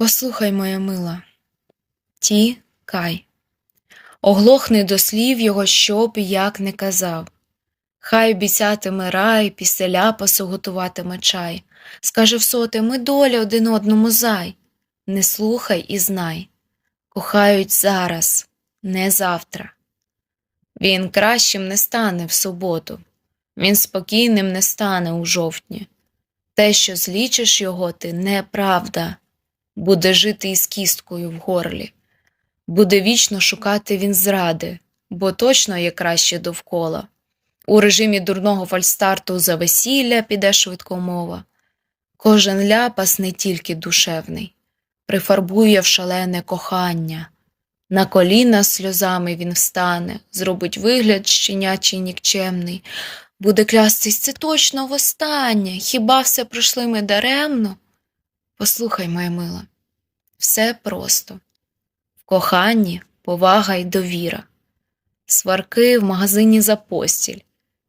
Послухай, моя мила, тікай. Оглохни до слів його, щоб як не казав. Хай обіцятиме рай, після ляпасу готуватиме чай. Скаже в соте, ми доля один одному зай. Не слухай і знай. Кохають зараз, не завтра. Він кращим не стане в суботу, він спокійним не стане у жовтні. Те, що злічиш його, ти неправда, буде жити із кісткою в горлі, буде вічно шукати він зради, бо точно є краще довкола. У режимі дурного фальстарту за весілля піде швидко мова. Кожен ляпас не тільки душевний, прифарбує в шалене кохання. На коліна сльозами він встане, зробить вигляд щенячий нікчемний, буде клястись це точно востаннє, хіба все пройшли ми даремно? Послухай, моя мила, все просто. В коханні повага й довіра. Сварки в магазині за постіль.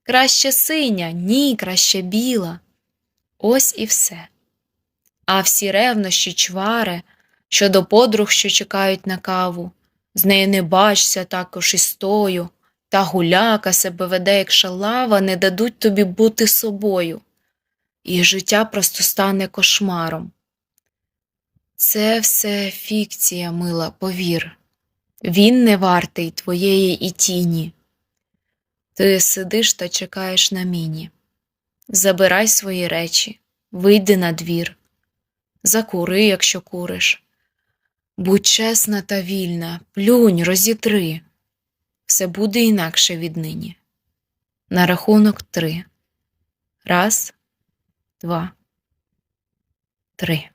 Краще синя, ні, краще біла. Ось і все. А всі ревнощі чвари щодо подруг, що чекають на каву, з нею не бачся також і стою, та гуляка себе веде, як шалава, не дадуть тобі бути собою, і життя просто стане кошмаром. Це все фікція, мила, повір. Він не вартий твоєї і тіні. Ти сидиш та чекаєш на міні. Забирай свої речі, вийди на двір, закури, якщо куриш. Будь чесна та вільна, плюнь, розітри. Все буде інакше віднині. На рахунок три. Раз, два, три.